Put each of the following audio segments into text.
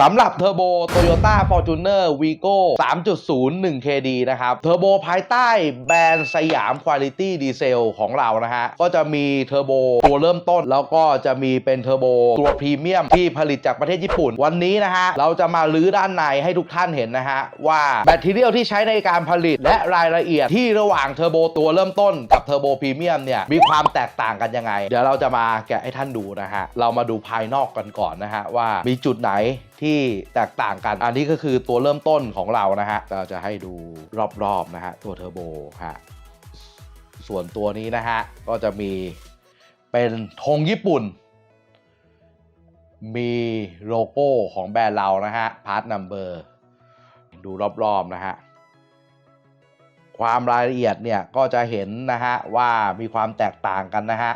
สำหรับเทอร์โบ Toyota Fortuner Vigo 3.0 1KD นะครับเทอร์โบภายใต้แบรนด์สยาม Quality Diesel ของเรานะฮะ ก็จะมีเทอร์โบตัวเริ่มต้น แล้วก็จะมีเป็นเทอร์โบตัวพรีเมียมที่ผลิตจากประเทศญี่ปุ่น วันนี้นะฮะ เราจะมาลื้อด้านในให้ทุกท่านเห็นนะฮะ ว่าแบตเตอรี่ที่ใช้ในการผลิตและรายละเอียดที่ระหว่างเทอร์โบตัวเริ่มต้นกับเทอร์โบพรีเมียมเนี่ยมีความแตกต่างกันยังไง เดี๋ยวเราจะมาแกะให้ท่านดูนะฮะเรามาดูภายนอกกันก่อนนะฮะว่ามีจุดไหนที่แตกต่างกัน อันนี้ก็คือตัวเริ่มต้นของเรานะฮะ เราจะให้ดูรอบๆนะฮะ ตัวเทอร์โบฮะ ส่วนตัวนี้นะฮะ ก็จะมีเป็นธงญี่ปุ่น มีโลโก้ของแบรนด์เรานะฮะ พาร์ทนัมเบอร์ ดูรอบๆนะฮะความรายละเอียดเนี่ยก็จะเห็นนะฮะว่ามีความแตกต่างกันนะฮะ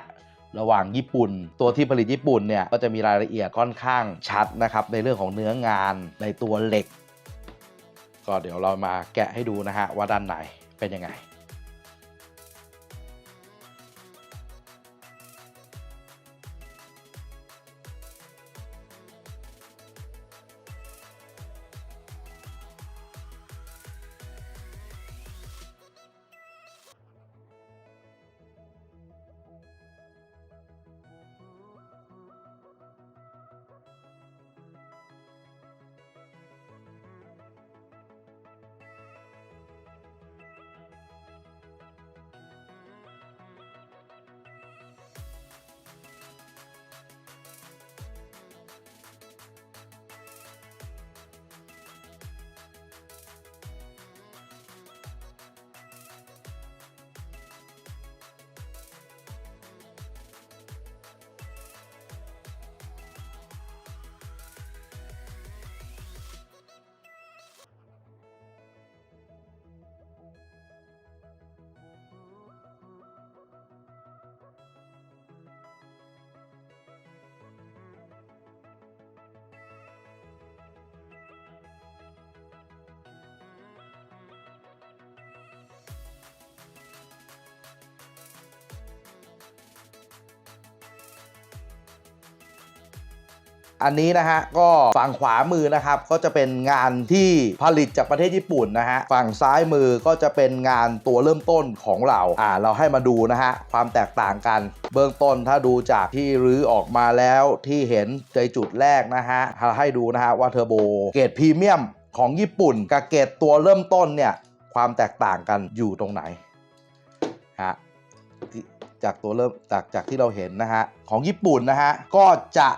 ระหว่างญี่ปุ่น ตัวที่ผลิตญี่ปุ่นเนี่ยก็จะมีรายละเอียดค่อนข้างชัดนะครับในเรื่องของเนื้องานในตัวเหล็ก ก็เดี๋ยวเรามาแกะให้ดูนะฮะว่าด้านในเป็นยังไง อันนี้นะฮะก็ฝั่งขวามือนะครับก็จะเป็นงานที่ผลิตจากประเทศญี่ปุ่นนะฮะฝั่งซ้ายมือก็จะเป็นงานตัวเริ่มต้นของเราอ่าเราให้มาดูนะฮะความแตกต่างกัน เบื้องต้นถ้าดูจากที่รื้อออกมาแล้วที่เห็นในจุดแรกนะฮะให้ดูนะฮะว่าเทอร์โบเกรดพรีเมียมของญี่ปุ่นกับเกรดตัวเริ่มต้นเนี่ยความแตกต่างกันอยู่ตรงไหนฮะจากตัวเริ่มจากจากที่เราเห็นนะฮะของญี่ปุ่นนะฮะก็จะ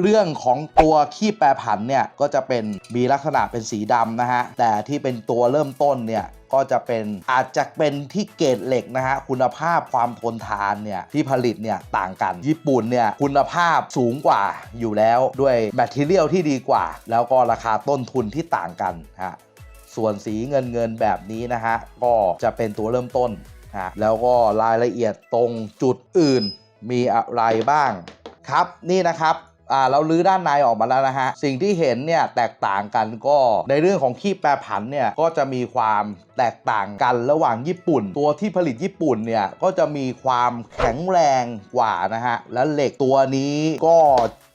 เรื่องของตัวขี้แปรผันเนี่ยก็จะเป็นมีลักษณะเป็นสีดำนะฮะแต่ที่เป็นตัวเริ่มต้นเนี่ยก็จะเป็นอาจจะเป็นที่เกรดเหล็กนะฮะคุณภาพความทนทานเนี่ยที่ผลิตเนี่ยต่างกันญี่ปุ่นเนี่ยคุณภาพสูงกว่าอยู่แล้วด้วยแมทเทียลที่ดีกว่า แล้วก็ราคาต้นทุนที่ต่างกันฮะส่วนสีเงินเงินแบบนี้นะฮะก็จะเป็นตัวเริ่มต้นฮะแล้วก็รายละเอียดตรงจุดอื่นมีอะไรบ้างครับนี่นะครับ อ่าเราลื้อด้านในออกมาแล้วนะฮะ สิ่งที่เห็นเนี่ยแตกต่างกันก็ในเรื่องของขี้แปรผันเนี่ยก็จะมีความแตกต่างกันระหว่างญี่ปุ่น ตัวที่ผลิตญี่ปุ่นเนี่ยก็จะมีความแข็งแรงกว่านะฮะ และเหล็กตัวนี้ก็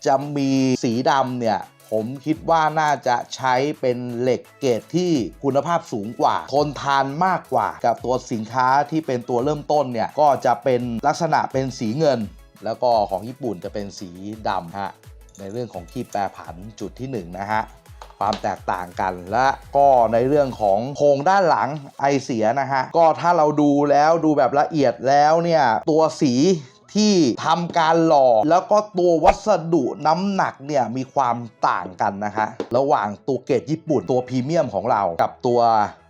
จะมีสีดำเนี่ยผมคิดว่าน่าจะใช้เป็นเหล็กเกรดที่คุณภาพสูงกว่า ทนทานมากกว่า กับตัวสินค้าที่เป็นตัวเริ่มต้นเนี่ยก็จะเป็นลักษณะเป็นสีเงิน แล้วก็ของญี่ปุ่นจะเป็นสีดำฮะในเรื่องของขี้แปรผันจุดที่ 1 นะฮะความแตกต่างกันและก็ในเรื่องของโครงด้านหลังไอเสียนะฮะก็ถ้าเราดูแล้วดูแบบละเอียดแล้วเนี่ยตัวสี ที่ทำการหล่อแล้วก็ตัววัสดุน้ำหนักเนี่ยมีความต่างกันนะฮะระหว่างตัวเกรดญี่ปุ่นตัวพรีเมียมของเรากับตัว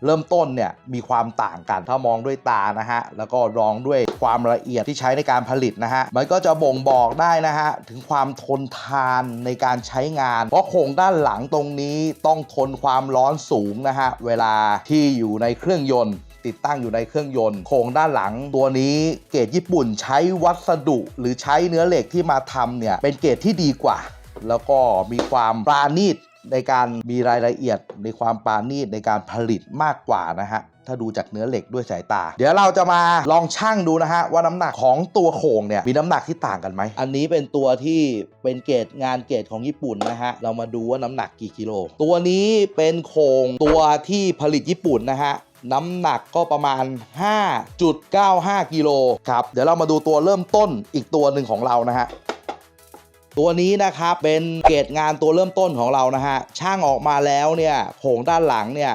เริ่มต้นเนี่ยมีความต่างกันถ้ามองด้วยตานะฮะแล้วก็รองด้วยความละเอียดที่ใช้ในการผลิตนะฮะมันก็จะบ่งบอกได้นะฮะถึงความทนทานในการใช้งาน เพราะโครงด้านหลังตรงนี้ต้องทนความร้อนสูงนะฮะเวลาที่อยู่ในเครื่องยนต์ ติดตั้งอยู่ในเครื่องยนต์ โครงด้านหลังตัวนี้เกรดญี่ปุ่นใช้วัสดุหรือใช้เนื้อเหล็กที่มาทำเนี่ยเป็นเกรดที่ดีกว่า แล้วก็มีความปราณีตในการมีรายละเอียดในความปราณีตในการผลิตมากกว่านะฮะ ถ้าดูจากเนื้อเหล็กด้วยสายตา เดี๋ยวเราจะมาลองชั่งดูนะฮะ ว่าน้ำหนักของตัวโครงเนี่ย มีน้ำหนักที่ต่างกันไหม อันนี้เป็นตัวที่เป็นเกรดงานเกรดของญี่ปุ่นนะฮะ เรามาดูว่าน้ำหนักกี่กิโล ตัวนี้เป็นโครงตัวที่ผลิตญี่ปุ่นนะฮะ น้ำหนักก็ประมาณ 5.95 กิโลครับ เดี๋ยวเรามาดูตัวเริ่มต้นอีกตัวหนึ่งของเรานะฮะ ตัวนี้นะครับเป็นเกรดงานตัวเริ่มต้นของเรานะฮะช่างออกมาแล้วเนี่ยโผงด้านหลังเนี่ย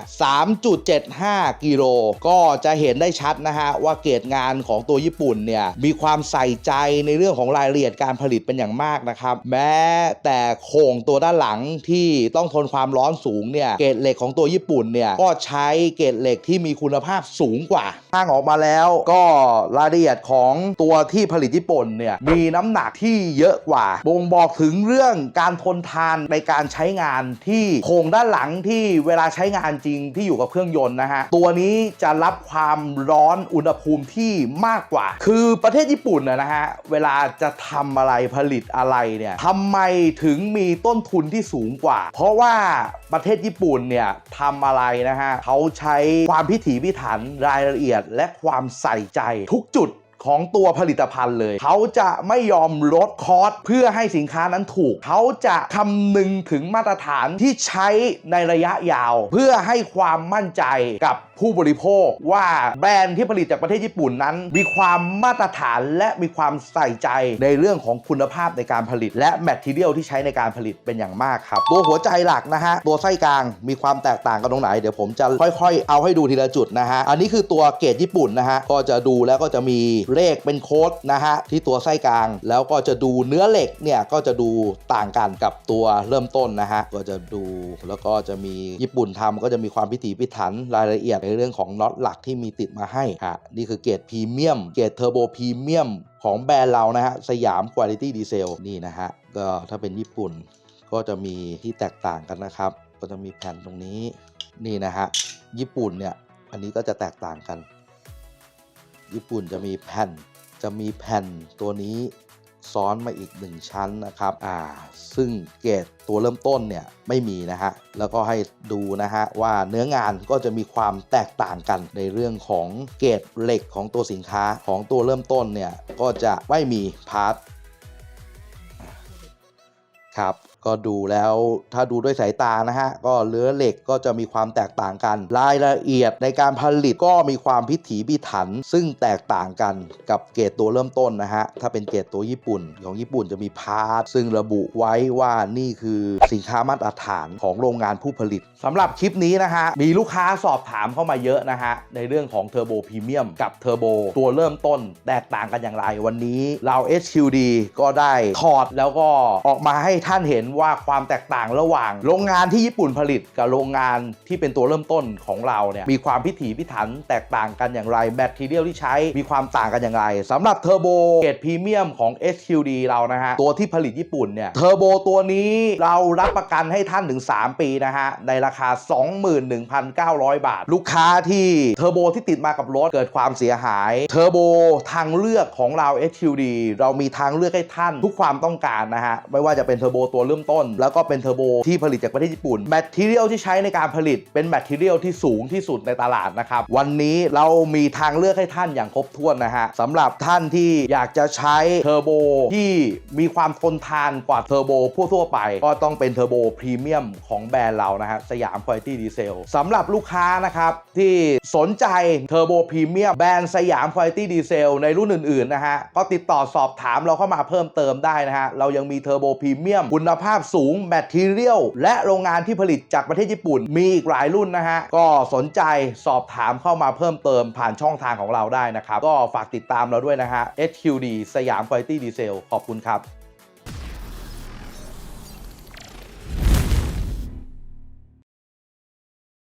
3.75 กิโลก็จะเห็นได้ชัดนะฮะว่าเกรดงานของตัวญี่ปุ่นเนี่ยมีความใส่ใจในเรื่องของรายละเอียดการผลิตเป็นอย่างมากนะครับ แม้แต่โครงตัวด้านหลังที่ต้องทนความร้อนสูงเนี่ยเกรดเหล็กของตัวญี่ปุ่นเนี่ยก็ใช้เกรดเหล็กที่มีคุณภาพสูงกว่าช่างออกมาแล้วก็รายละเอียดของตัวที่ผลิตญี่ปุ่นเนี่ยมีน้ำหนักที่เยอะกว่าบ่งบอกถึงเรื่องการทนทานในการใช้งานที่โครงด้านหลังที่เวลาใช้งานจริงที่อยู่กับเครื่องยนต์นะฮะ ตัวนี้จะรับความร้อนอุณหภูมิที่มากกว่า คือประเทศญี่ปุ่นนะนะฮะ เวลาจะทำอะไรผลิตอะไรเนี่ยทำไมถึงมีต้นทุนที่สูงกว่า เพราะว่าประเทศญี่ปุ่นเนี่ยทำอะไรนะฮะเขาใช้ความพิถีพิถันรายละเอียด และความใส่ใจทุกจุด ของตัวผลิตภัณฑ์เลย เขาจะไม่ยอมลดคอสเพื่อให้สินค้านั้นถูก เขาจะคำนึงถึงมาตรฐานที่ใช้ในระยะยาว เพื่อให้ความมั่นใจกับผู้บริโภคว่าแบรนด์ที่ผลิตจากประเทศญี่ปุ่นนั้น มีความมาตรฐานและมีความใส่ใจในเรื่องของคุณภาพในการผลิต และแมททีเรียลที่ใช้ในการผลิตเป็นอย่างมากครับ ตัวหัวใจหลักนะฮะ ตัวไส้กลางมีความแตกต่างกันตรงไหน เดี๋ยวผมจะค่อยๆ เอาให้ดูทีละจุดนะฮะ อันนี้คือตัวเกรดญี่ปุ่นนะฮะ ก็จะดูแล้วก็จะมีเลขเป็นโค้ดนะฮะที่ตัวไส้กลาง แล้วก็จะดูเนื้อเหล็กเนี่ยก็จะดูต่างกันกับตัวเริ่มต้นนะฮะก็จะดูแล้วก็จะมีญี่ปุ่นทำก็จะมีความพิถีพิถันรายละเอียดในเรื่องของน็อตหลักที่มีติดมาให้ฮะนี่คือเกรดพรีเมียมเกรดเทอร์โบพรีเมียมของแบรนด์เรานะฮะสยามคุณ i t y Diesel นี่นะฮะก็ถ้าเป็นญี่ปุ่นก็จะมีที่แตกต่างกันนะครับ ก็จะมีแผ่นตรงนี้นี่นะฮะญี่ปุ่นเนี่ยอันนี้ก็จะแตกต่างกัน ญี่ปุ่นจะมีแผ่น จะมีแผ่นตัวนี้ซ้อนมาอีกหนึ่งชั้นนะครับ อ่า ซึ่งเกรดตัวเริ่มต้นเนี่ยไม่มีนะฮะ แล้วก็ให้ดูนะฮะว่าเนื้องานก็จะมีความแตกต่างกันในเรื่องของเกรดเหล็กของตัวสินค้าของตัวเริ่มต้นเนี่ยก็จะไม่มีพาร์ทครับ ก็ดูแล้วถ้าดูด้วยสายตานะฮะ ก็เนื้อเหล็กก็จะมีความแตกต่างกัน รายละเอียดในการผลิตก็มีความพิถีพิถัน ซึ่งแตกต่างกันกับเกรดตัวเริ่มต้นนะฮะ ถ้าเป็นเกรดตัวญี่ปุ่นของญี่ปุ่นจะมีพาร์ทซึ่งระบุไว้ว่านี่คือสินค้ามาตรฐานของโรงงานผู้ผลิตสำหรับคลิปนี้นะฮะ มีลูกค้าสอบถามเข้ามาเยอะนะฮะ ในเรื่องของเทอร์โบพรีเมียมกับเทอร์โบตัวเริ่มต้น แตกต่างกันอย่างไรวันนี้เรา SQD ก็ได้ถอดแล้วก็ออกมาให้ท่านเห็นว่าความแตกต่างระหว่าง โรงงานที่ญี่ปุ่นผลิตกับโรงงานที่เป็นตัวเริ่มต้นของเราเนี่ยมีความพิถีพิถันแตกต่างกันอย่างไรแบตทีเรียลที่ใช้มีความต่างกันอย่างไรสำหรับเทอร์โบเกรดพรีเมียมของ SQD เรานะฮะตัวที่ผลิตญี่ปุ่นเนี่ยเทอร์โบตัวนี้เรารับประกันให้ท่านถึง 3 ปีนะฮะในราคา 21,900 บาท ลูกค้าที่เทอร์โบที่ติดมากับรถเกิดความเสียหายเทอร์โบทางเลือกของเรา SQD เรามีทางเลือกให้ท่านทุกความต้องการนะฮะไม่ว่าจะเป็นเทอร์โบตัวเริ่มต้น แล้วก็เป็นเทอร์โบที่ผลิตจากประเทศญี่ปุ่นแมททีเรียลที่ใช้ในการผลิตเป็นแมททีเรียลที่สูงที่สุดในตลาดนะครับ วันนี้เรามีทางเลือกให้ท่านอย่างครบถ้วนนะฮะสำหรับท่านที่อยากจะใช้เทอร์โบที่มีความทนทานกว่าเทอร์โบทั่วไป ก็ต้องเป็นเทอร์โบพรีเมียมของแบรนด์เรานะฮะสยามคุณ i t y Diesel สำหรับลูกค้านะครับที่สนใจเทอร์โบพรีเมียมแบรนด์สยามคุณ i t y Diesel ในรุ่นอื่นๆนะฮะก็ติดต่อสอบถามเราเข้ามาเพิ่มเติมได้นะฮะเรายังมีเทอร์โบพรีเมียมคุณภาพาพสูงแมททีเรียลและโรงงานที่ผลิตจากประเทศญี่ปุ่น มีอีกหลายรุ่นนะฮะ ก็สนใจสอบถามเข้ามาเพิ่มเติมผ่านช่องทางของเราได้นะครับ ก็ฝากติดตามเราด้วยนะฮะ HQD สยามคุณ i t y Diesel ขอบคุณครับ